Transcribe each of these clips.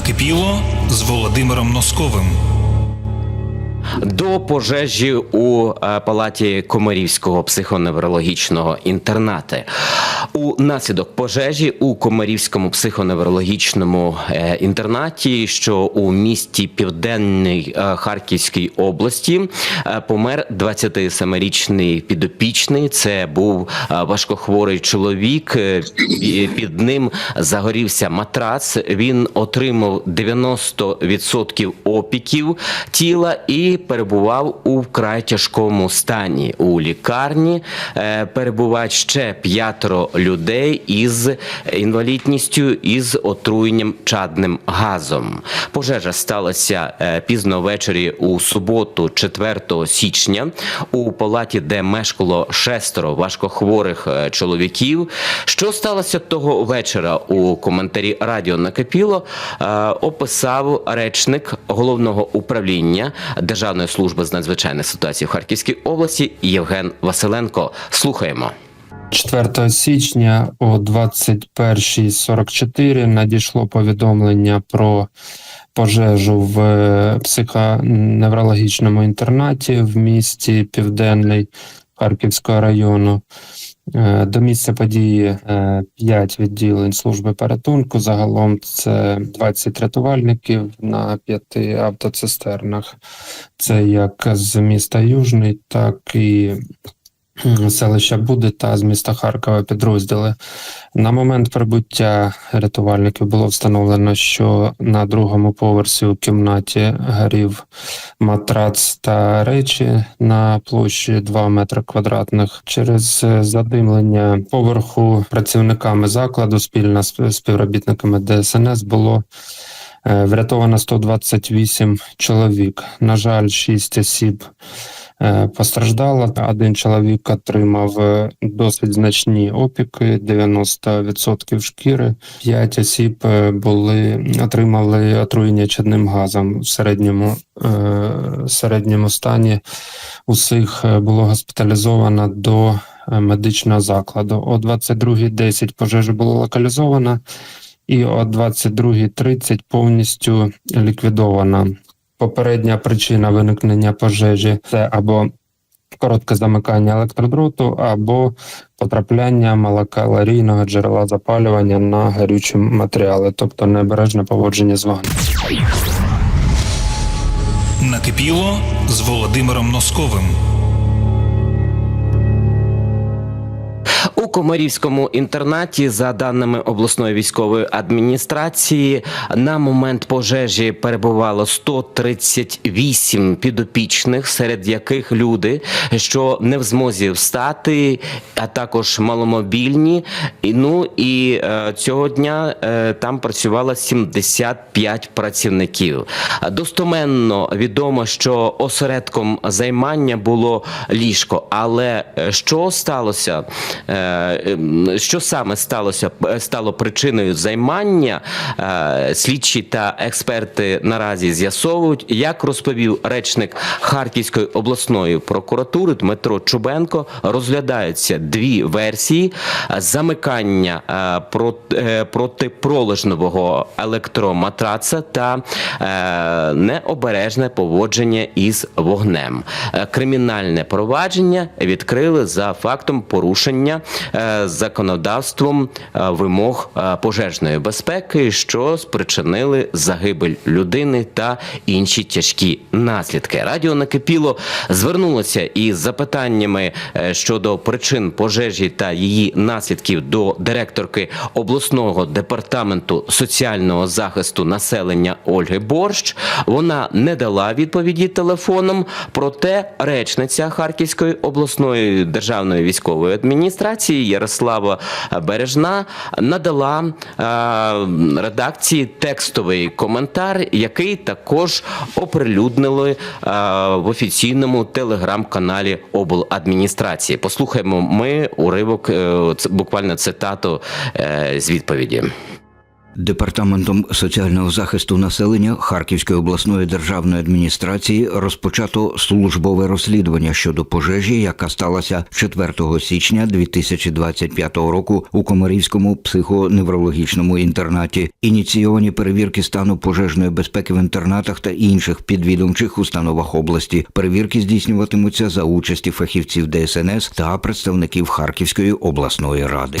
Накипіло з Володимиром Носковим. До пожежі у е, палаті Комарівського психоневрологічного інтернату. У наслідок пожежі у Комарівському психоневрологічному е, інтернаті, що у місті Південний е, Харківській області, е, помер 27-річний підопічний. Це був важкохворий чоловік. Під ним загорівся матрац. Він отримав 90% опіків тіла і перебував у вкрай тяжкому стані. У лікарні перебувають ще п'ятеро людей із інвалідністю із отруєнням чадним газом. Пожежа сталася е, пізно ввечері у суботу, 4 січня, у палаті, де мешкало шестеро важкохворих е, чоловіків. Що сталося того вечора у коментарі Радіо Накипіло е, описав речник головного управління Державної служби з надзвичайних ситуацій в Харківській області Євген Василенко. Слухаємо. 4 січня о 21.44 надійшло повідомлення про пожежу в е, психоневрологічному інтернаті в місті Південний Харківського району. Е, До місця події 5 відділень служби порятунку. Загалом це 20 рятувальників на 5 автоцистернах. Це як з міста Южний, так і селища Буди та з міста Харкова підрозділи. На момент прибуття рятувальників було встановлено, що на другому поверсі у кімнаті горів матрац та речі на площі 2 метри квадратних. Через задимлення поверху працівниками закладу спільно з співробітниками ДСНС було е, врятовано 128 чоловік. На жаль, 6 осіб постраждало. Один чоловік отримав е, досить значні опіки, 90% шкіри. П'ять осіб е, були отримали отруєння чадним газом в середньому, е, середньому стані. Усіх е, було госпіталізовано до е, медичного закладу. О 22.10 пожежа була локалізована, і о 22.30 повністю ліквідована. Попередня причина виникнення пожежі це або коротке замикання електродроту, або потрапляння малокалорійного джерела запалювання на гарючі матеріали, тобто необережне поводження з вогнем. Накипіло з Володимиром Носковим. У Комарівському інтернаті, за даними обласної військової адміністрації, на момент пожежі перебувало 138 підопічних, серед яких люди, що не в змозі встати, а також маломобільні. Ну і е, цього дня е, там працювало 75 працівників. Достоменно відомо, що осередком займання було ліжко, але е, що сталося? Е, Що саме сталося стало причиною займання? е, Слідчі та експерти наразі з'ясовують, як розповів речник Харківської обласної прокуратури Дмитро Чубенко. Розглядаються дві версії замикання е, прот- е, протипролежневого електроматраца та е, необережне поводження із вогнем. Е, Кримінальне провадження відкрили за фактом порушення е, законодавством е, вимог е, пожежної безпеки, що спричинили загибель людини та інші тяжкі наслідки. Радіо накипіло звернулося із запитаннями щодо причин пожежі та її наслідків до директорки обласного департаменту соціального захисту населення Ольги Борщ. Вона не дала відповіді телефоном. Проте речниця Харківської обласної державної військової адміністрації Ярослава Бережна надала е, редакції текстовий коментар, який також оприлюднили е, в офіційному телеграм-каналі обладміністрації. Послухаємо ми уривок, е, буквально цитату з відповіді. Департаментом соціального захисту населення Харківської обласної державної адміністрації розпочато службове розслідування щодо пожежі, яка сталася 4 січня 2025 року у Комарівському психоневрологічному інтернаті. Ініційовані перевірки стану пожежної безпеки в інтернатах та інших підвідомчих установах області. Перевірки здійснюватимуться за участі фахівців ДСНС та представників Харківської обласної ради.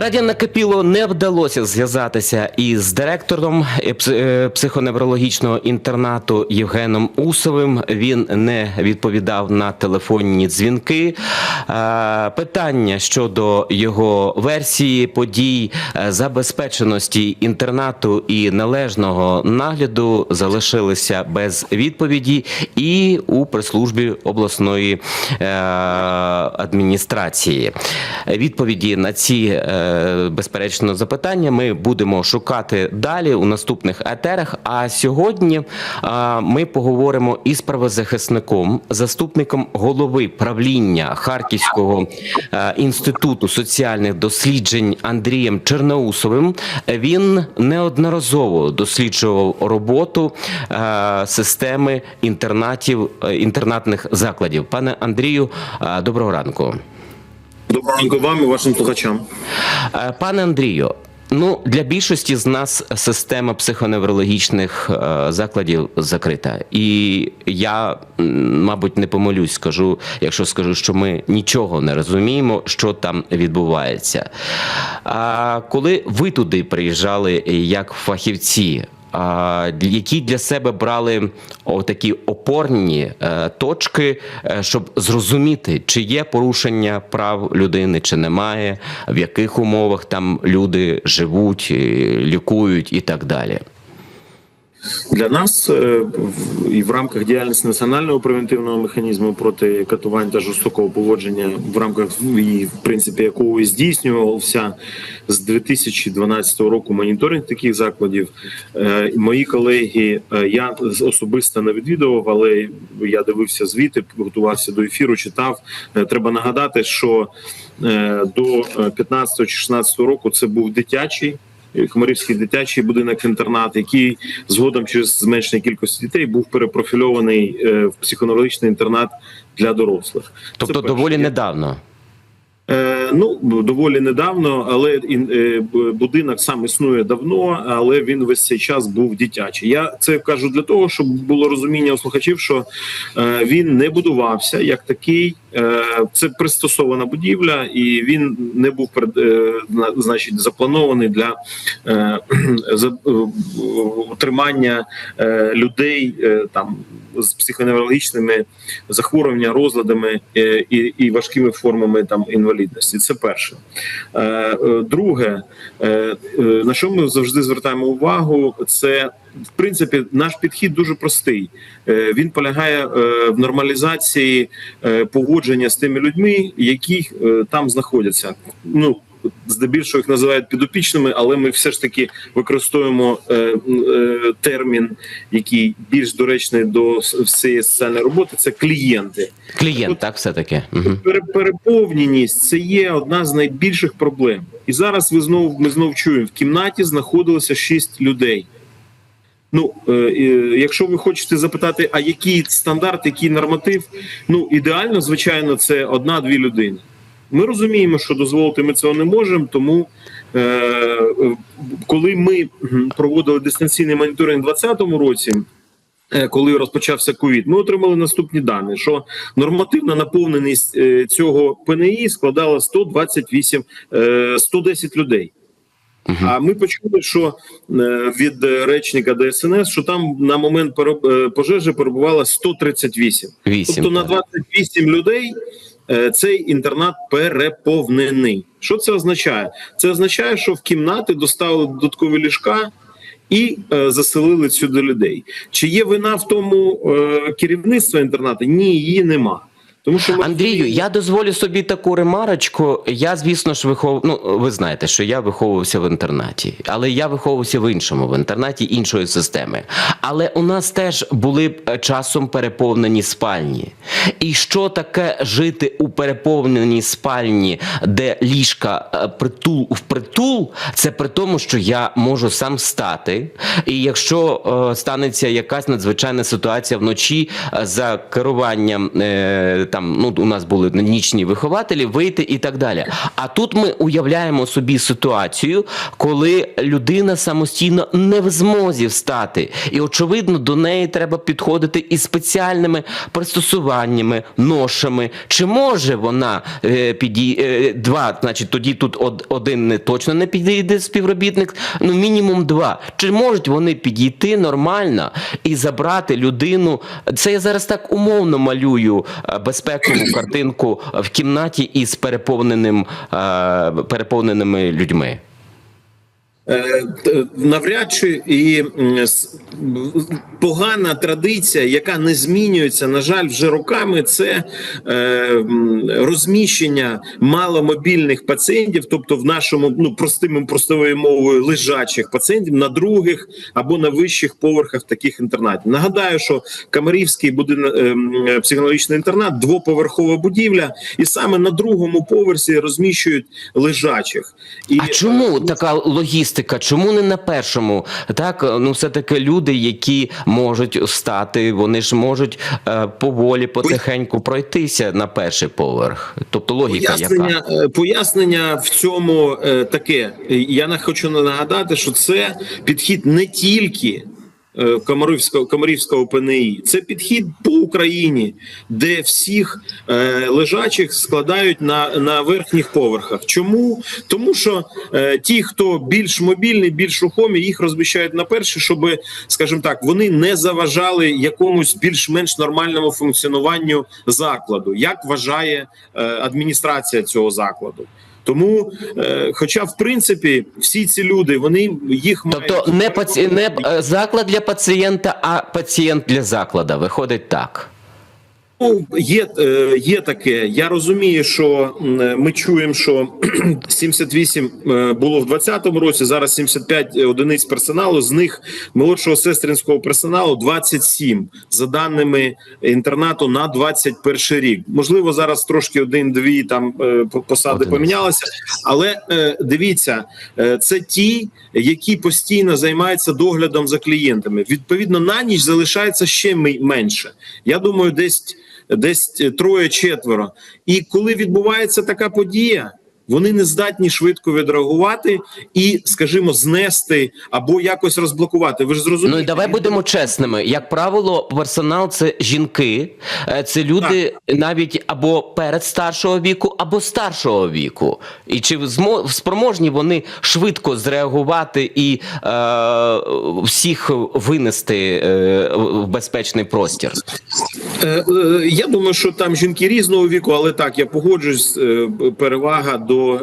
Раді накипіло не вдалося зв'язатися із директором е, е, психоневрологічного інтернату Євгеном Усовим. Він не відповідав на телефонні дзвінки. Е, Питання щодо його версії подій, забезпеченості інтернату і належного нагляду залишилися без відповіді і у прес-службі обласної адміністрації. Відповіді на ці безперечно запитання ми будемо шукати далі у наступних етерах. А сьогодні е, ми поговоримо із правозахисником, заступником голови правління Харківського е, інституту соціальних досліджень Андрієм Черноусовим. Він неодноразово досліджував роботу е, системи інтернатів інтернатних закладів. Пане Андрію, доброго ранку. Доброго ранку вам і вашим слухачам. Е, Пане Андрію, ну для більшості з нас система психоневрологічних е, закладів закрита. І я, мабуть, не помилюсь, скажу, якщо скажу, що ми нічого не розуміємо, що там відбувається. А коли ви туди приїжджали як фахівці, які для себе брали такі опорні е, точки, е, щоб зрозуміти, чи є порушення прав людини, чи немає, в яких умовах там люди живуть, е, лікують і так далі. Для нас е, і в рамках діяльності національного превентивного механізму проти катувань та жорстокого поводження, в рамках і в принципі якого і здійснювався з 2012 року моніторинг таких закладів. Е, Мої колеги, е, я особисто не відвідував, але я дивився звіти, готувався до ефіру, читав. Треба нагадати, що до 15 чи 16 року це був дитячий. Хмарівський дитячий будинок інтернат, який згодом через зменшення кількості дітей був перепрофільований е, в психоневрологічний інтернат для дорослих. Тобто, доволі недавно. Е, ну доволі недавно, але е, будинок сам існує давно, але він весь цей час був дитячий. Я це кажу для того, щоб було розуміння у слухачів, що е, він не будувався як такий. Це пристосована будівля, і він не був значить запланований для утримання людей там з психоневрологічними захворювання, розладами і важкими формами там інвалідності. Це перше. Е, е, Друге, е, на що ми завжди звертаємо увагу, це в принципі наш підхід дуже простий. Він полягає в нормалізації поводження з тими людьми, які там знаходяться. Ну здебільшого їх називають підопічними, але ми все ж таки використовуємо е, е, термін, який більш доречний до всієї соціальної роботи. Це клієнти. Клієнт, так, все-таки. Угу. Переповненість це є одна з найбільших проблем. І зараз ви знов ми знов чуємо в кімнаті знаходилося шість людей. Ну, е, якщо ви хочете запитати, а який стандарт, який норматив, ну ідеально, звичайно, це одна-дві людини. Ми розуміємо, що дозволити ми цього не можемо, тому е, е, коли ми проводили дистанційний моніторинг у 2020 році. е, Коли розпочався ковід, ми отримали наступні дані: що нормативна наповненість е, цього ПНІ складала 128, е, 110 людей. А ми почули, що е, від е, речника ДСНС, що там на момент е, пожежі перебувало 138. Вісім. Тобто на так. 28 людей е, цей інтернат переповнений. Що це означає? Це означає, що в кімнати доставили додаткові ліжка. І е, заселили сюди людей. Чи є вина в тому е, керівництва інтернату? Ні, її нема. Тому що ми Андрію, я дозволю собі таку ремарочку. Я, звісно ж, вихов... Ну, ви знаєте, що я виховувався в інтернаті, але я виховувався в іншому, в інтернаті іншої системи. Але у нас теж були е, часом переповнені спальні. І що таке жити у переповненій спальні, де ліжка е, притул в притул, це при тому, що я можу сам встати. І якщо е, станеться якась надзвичайна ситуація вночі е, за керуванням е, там, ну у нас були нічні вихователі, вийти і так далі. А тут ми уявляємо собі ситуацію, коли людина самостійно не в змозі встати, і очевидно до неї треба підходити із спеціальними пристосуваннями, ношами. Чи може вона е, підій... е, два? Значить, тоді тут один не точно не підійде співробітник, ну мінімум два. Чи можуть вони підійти нормально і забрати людину? Це я зараз так умовно малюю е, безпекову картинку в кімнаті із переповненим е, переповненими людьми. Е, навряд чи і погана традиція, яка не змінюється, на жаль, вже роками, це е, розміщення маломобільних пацієнтів, тобто в нашому ну простим простовою мовою лежачих пацієнтів на других або на вищих поверхах таких інтернатів. Нагадаю, що Камарівський будинок е, психологічний інтернат двоповерхова будівля, і саме на другому поверсі розміщують лежачих. І А чому така логістика? Чому не на першому? Так, ну все таки люди, які можуть встати, вони ж можуть е, поволі, потихеньку пройтися на перший поверх. Тобто логіка? Пояснення, яка? пояснення в цьому е, таке. Я не хочу нагадати, що це підхід не тільки е, Комарівського, Комарівського ПНІ, це підхід по Україні, де всіх е, лежачих складають на, на верхніх поверхах. Чому? Тому що е, ті, хто більш мобільний, більш рухомі, їх розміщають на перші, щоб, скажімо так, вони не заважали якомусь більш-менш нормальному функціонуванню закладу, як вважає е, адміністрація цього закладу. Тому, е, хоча в принципі всі ці люди, вони їх Тобто мають не паці... не е, заклад для пацієнта, а пацієнт для заклада. Виходить так. Ну, є, е, є таке. Я розумію, що ми чуємо, що 78 е, було в 2020 році. Зараз 75 одиниць персоналу. З них молодшого сестринського персоналу 27, за даними інтернату на 21 рік. Можливо, зараз трошки один-дві там е, по- посади помінялися, але е, дивіться, е, це ті, які постійно займаються доглядом за клієнтами. Відповідно, на ніч залишається ще менше. Я думаю, десь десь троє-четверо. І коли відбувається така подія. Вони не здатні швидко відреагувати і, скажімо, знести або якось розблокувати. Ви ж зрозумієте? Ну і давай будемо чесними. Як правило, персонал це жінки, е, це люди навіть або перед старшого віку, або старшого віку. І чи спроможні вони швидко зреагувати і е, всіх винести е, в безпечний простір? Е, е, Я думаю, що там жінки різного віку, але так я погоджуюсь. е, Перевага до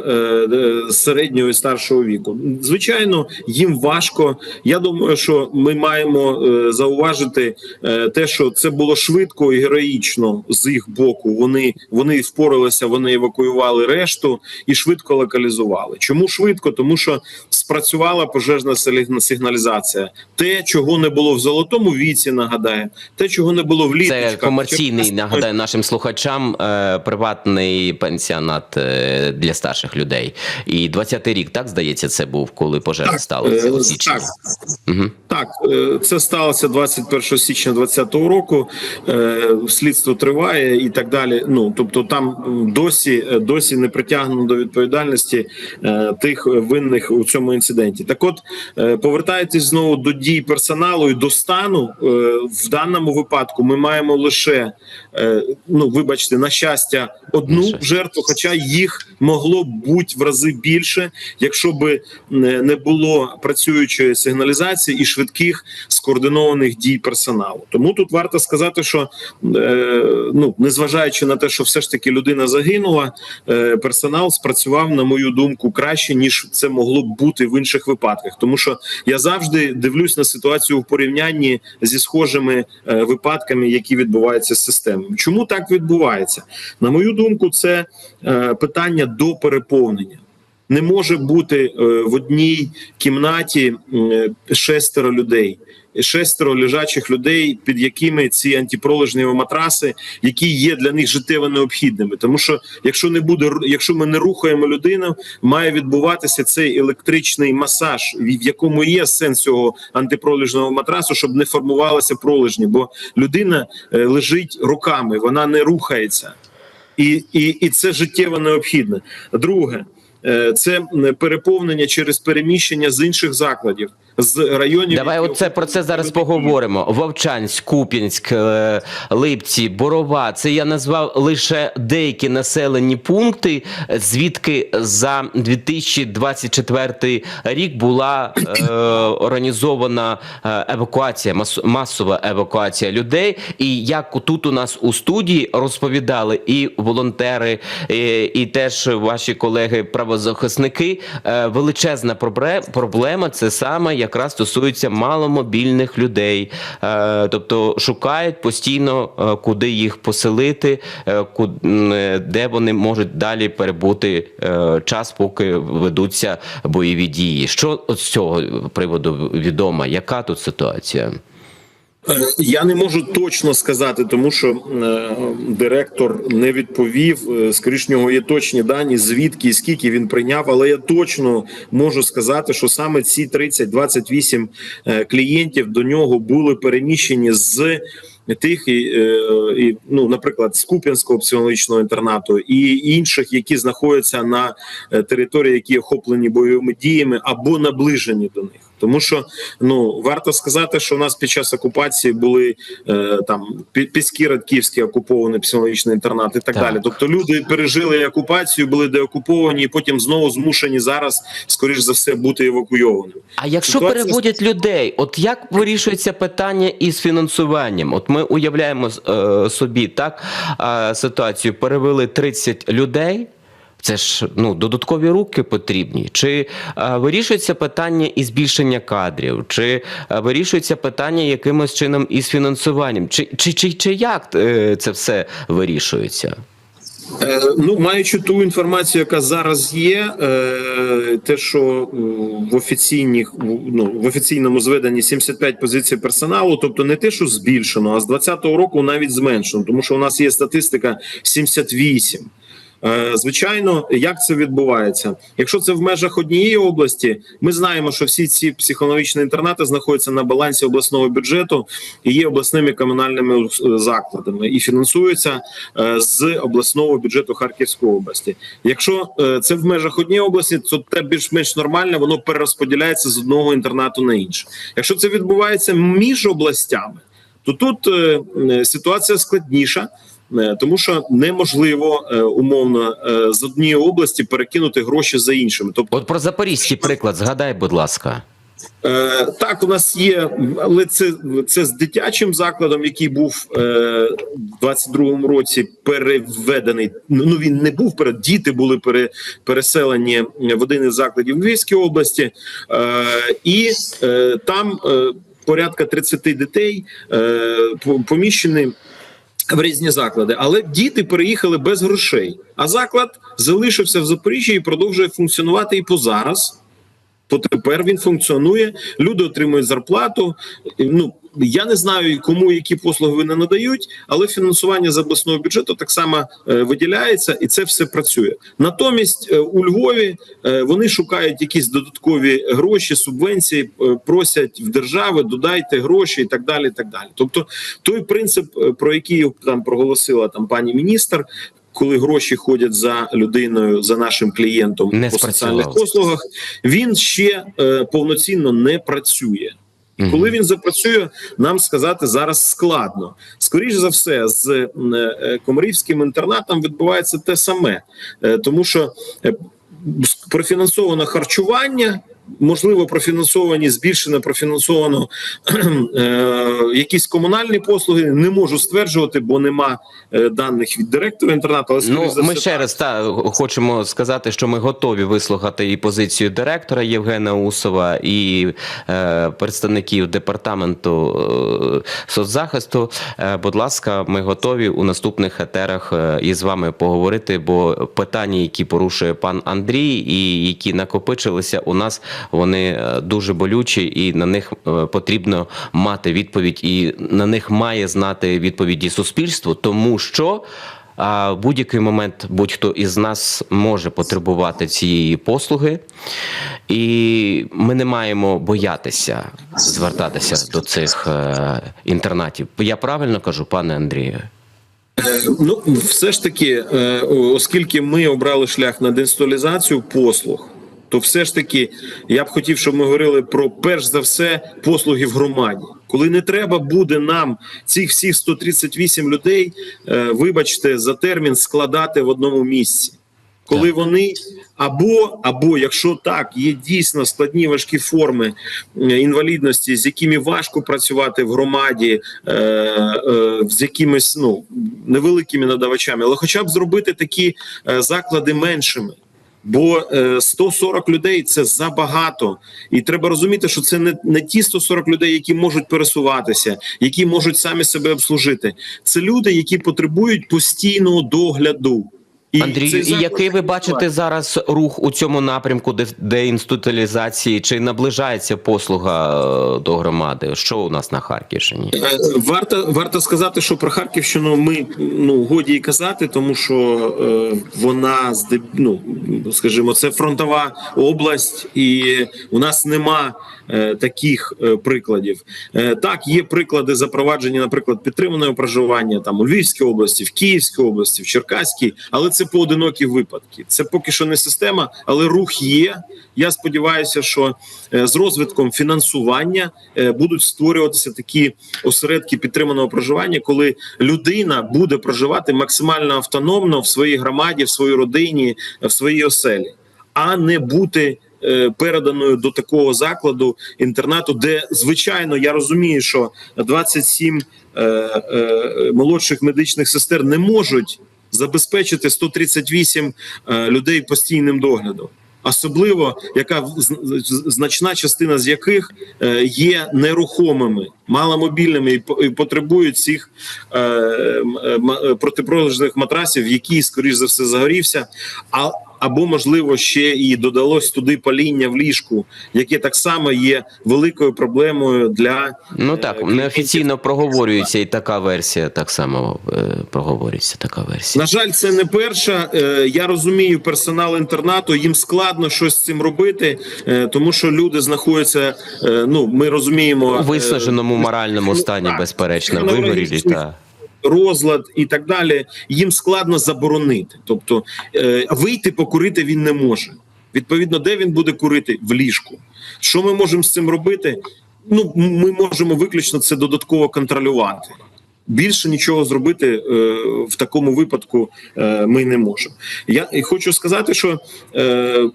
середнього і старшого віку. Звичайно, їм важко. Я думаю, що ми маємо зауважити те, що це було швидко і героїчно з їх боку. Вони вони впоралися, вони евакуювали решту і швидко локалізували. Чому швидко? Тому що спрацювала пожежна сигна- сигналізація. Те, чого не було в золотому віці, нагадаю, те, чого не було в літочках. Комерційний, нагадаю нашим слухачам, е, приватний пенсіонат е, для старших людей. І 20-й рік, так здається, це був, коли пожежа Так, сталася е, у січні. так. Угу. Так, е, це сталося 21 січня 2020 року. Е, Слідство триває і так далі. Ну тобто, там досі досі не притягнено до відповідальності е, тих винних у цьому інциденті. Так, от е, повертаючись знову до дій персоналу і до стану, е, в даному випадку ми маємо лише е, ну, вибачте, на щастя, одну жертву, хоча їх могло б бути в рази більше, якщо би не не було працюючої сигналізації і швидких скоординованих дій персоналу. Тому тут варто сказати, що е, ну незважаючи на те, що все ж таки людина загинула, е, персонал спрацював, на мою думку, краще ніж це могло б бути в інших випадках. Тому що я завжди дивлюсь на ситуацію в порівнянні зі схожими е, випадками, які відбуваються з системами. Чому так відбувається? На мою думку, це е, питання до переповнення. Не може бути е, в одній кімнаті е, шестеро людей, шестеро лежачих людей, під якими ці антипролежневі матраси, які є для них життєво необхідними. Тому що якщо не буде, якщо ми не рухаємо людину, має відбуватися цей електричний масаж, в якому є сенс цього антипролежного матрасу, щоб не формувалося пролежні, бо людина е, лежить руками, вона не рухається, і, і, і це життєво необхідне. Друге. Е, Це переповнення через переміщення з інших закладів, з районів. Давай які оце про це зараз поговоримо. Вовчанськ, Куп'янськ, е, Липці, Борова. Це я назвав лише деякі населені пункти, звідки за 2024 рік була е, організована е, евакуація, мас- масова евакуація людей. І як тут у нас у студії розповідали і волонтери, і, і теж ваші колеги правозахисники, е, величезна проблема це саме якраз стосується маломобільних людей, Е, тобто шукають постійно, е, куди їх поселити, е, де вони можуть далі перебути час, поки ведуться бойові дії. Що з цього приводу відомо? Яка тут ситуація? Е, Я не можу точно сказати, тому що е, директор не відповів. Е, Скоріш нього є точні дані, звідки і скільки він прийняв. Але я точно можу сказати, що саме ці 30-28 е, клієнтів до нього були переміщені з. Тих, і, і, ну, наприклад, з Куп'янського психологічного інтернату і інших, які знаходяться на території, які охоплені бойовими діями або наближені до них. Тому що ну варто сказати, що у нас під час окупації були е, там Пі- Піскірат Київський окупований психологічний інтернат і так, Так. далі. Тобто люди пережили окупацію, були деокуповані, і потім знову змушені зараз, скоріш за все, бути евакуйованими. А якщо Ситуація- переводять людей, от як вирішується питання із фінансуванням? От ми уявляємо е, собі так е, ситуацію. Перевели 30 людей. Це ж ну додаткові руки потрібні. Чи е, вирішується питання із збільшення кадрів, чи е, вирішується питання якимось чином із фінансуванням, чи чи, чи, чи як е, це все вирішується? Е, Ну, маючи ту інформацію, яка зараз є, е, те, що в офіційних ну, в офіційному зведенні 75 позицій персоналу, тобто не те, що збільшено, а з 2020 року навіть зменшено, тому що у нас є статистика 78. Е, Звичайно, як це відбувається? Якщо це в межах однієї області, ми знаємо, що всі ці психологічні інтернати знаходяться на балансі обласного бюджету і є обласними комунальними е, закладами і фінансуються е, з обласного бюджету Харківської області. Якщо це в межах однієї області, то те більш-менш нормально, воно перерозподіляється з одного інтернату на інший. Якщо це відбувається між областями, то тут ситуація складніша. Е, Тому що неможливо е, умовно е, з однієї області перекинути гроші за іншими. Тобто, От про запорізький приклад згадай, будь ласка. е, так у нас є, але це, це з дитячим закладом, який був е, в 22-му році переведений. Ну він не був перед діти були пере, переселені в один із закладів Львівської області, е, і е, там е, порядка 30 дітей е, поміщені в різні заклади, але діти переїхали без грошей. А заклад залишився в Запоріжжі і продовжує функціонувати і по зараз. То тепер він функціонує, люди отримують зарплату. Ну я не знаю, кому які послуги вони надають, але фінансування з обласного бюджету так само е, виділяється, і це все працює. Натомість е, у Львові е, вони шукають якісь додаткові гроші, субвенції, просять в держави, додайте гроші і так далі. І так далі. Тобто, той принцип, про який там проголосила там пані міністр. Коли гроші ходять за людиною, за нашим клієнтом Не по соціальних послугах, він ще е, повноцінно не працює. Коли він запрацює, нам сказати зараз складно. Скоріше за все, з е, е, комарівським інтернатом відбувається те саме, Е, тому що профінансовано харчування. Можливо, профінансовані збільшено профінансовано е, якісь комунальні послуги. Не можу стверджувати, бо нема е, даних від директора інтернату. Але Ну, ми все, ще так. раз та хочемо сказати, що ми готові вислухати і позицію директора Євгена Усова, і е, представників департаменту е, соцзахисту. Е, будь ласка, ми готові у наступних етерах е, із вами поговорити, бо питання, які порушує пан Андрій, і які накопичилися у нас, вони е, дуже болючі, і на них е, потрібно мати відповідь, і на них має знати відповіді суспільство, тому що. А в будь-який момент будь-хто із нас може потребувати цієї послуги, і ми не маємо боятися звертатися до цих е, інтернатів. Я правильно кажу, пане Андрію? Ну, все ж таки, оскільки ми обрали шлях на деінституалізацію послуг, то все ж таки я б хотів, щоб ми говорили про перш за все послуги в громаді. Коли не треба буде нам цих всіх 138 людей, е, вибачте, за термін складати в одному місці. Коли вони або, або якщо так, є дійсно складні важкі форми е, інвалідності, з якими важко працювати в громаді, е, е, з якимись ну невеликими надавачами, але хоча б зробити такі е, заклади меншими. Бо е, 140 людей це забагато, і треба розуміти, що це не, не ті 140 людей, які можуть пересуватися, які можуть самі себе обслужити. Це люди, які потребують постійного догляду. І Андрію, і який ви бачите зараз рух у цьому напрямку де- деінституалізації? Чи наближається послуга е, до громади? Що у нас на Харківщині? Е, Варто варто сказати, що про Харківщину ми ну годі й казати, тому що е, вона ну, скажімо, це фронтова область, і у нас нема е, таких е, прикладів. Е, так, є приклади запровадження, наприклад, підтриманого проживання там у Львівській області, в Київській області, в Черкаській, але це поодинокі випадки. Це поки що не система, але рух є. Я сподіваюся, що е, з розвитком фінансування е, будуть створюватися такі осередки підтриманого проживання, коли людина буде проживати максимально автономно в своїй громаді, в своїй родині, в своїй оселі, а не бути. е, Переданою до такого закладу інтернату, де звичайно я розумію, що 27 е, е, молодших медичних сестер не можуть забезпечити 138 е, людей постійним доглядом. Особливо, яка значна частина з яких е, є нерухомими, маломобільними і по- потребують цих е, протипролежних матрасів, які, скоріш за все, загорівся. А або можливо ще і додалось туди паління в ліжку, яке так само є великою проблемою для Ну е, так, клієнтів. неофіційно проговорюється і така версія, так само е, проговорюється така версія. На жаль, це не перша. Е, Я розумію персонал інтернату. Їм складно щось з цим робити, е, тому що люди знаходяться. е, Ну ми розуміємо У е, виснаженому моральному стані, так, безперечно, вигорілі та розлад і так далі. Їм складно заборонити. Тобто е, вийти покурити він не може. Відповідно, де він буде курити в ліжку. Що ми можемо з цим робити? Ну ми можемо виключно це додатково контролювати. Більше нічого зробити е, в такому випадку е, ми не можемо. Я хочу сказати, що е,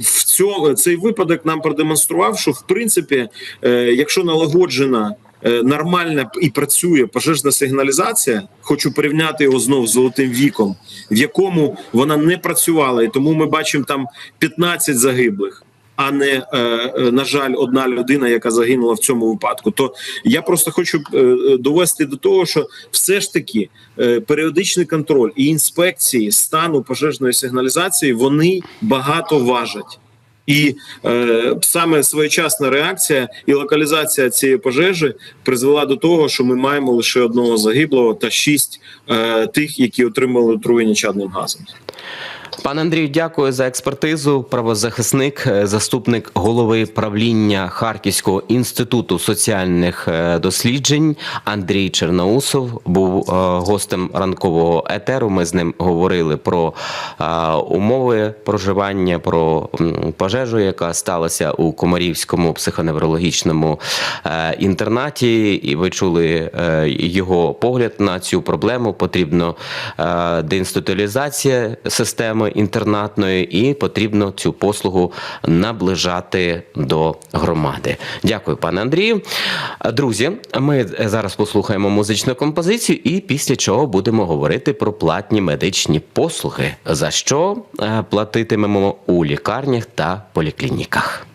в цьому цей випадок нам продемонстрував, що в принципі, е, якщо налагоджена нормальна і працює пожежна сигналізація, хочу порівняти його знов з золотим віком, в якому вона не працювала, і тому ми бачимо там 15 загиблих а не е, е, на жаль, одна людина, яка загинула в цьому випадку. То я просто хочу е, е, довести до того, що все ж таки е, періодичний контроль і інспекції стану пожежної сигналізації вони багато важать. І е, саме своєчасна реакція і локалізація цієї пожежі призвела до того, що ми маємо лише одного загиблого та шість е, тих, які отримали отруєння чадним газом. Пане Андрію, дякую за експертизу. Правозахисник, е, заступник голови правління Харківського інституту соціальних е, досліджень Андрій Черноусов був е, гостем ранкового етеру. Ми з ним говорили про умови проживання, про пожежу, яка сталася у Комарівському психоневрологічному інтернаті. І ви чули його погляд на цю проблему. Потрібно деінституалізація системи інтернатної, і потрібно цю послугу наближати до громади. Дякую, пане Андрію. Друзі, ми зараз послухаємо музичну композицію, і після чого будемо говорити про платні медичні послуги, за що е, платитимемо у лікарнях та поліклініках.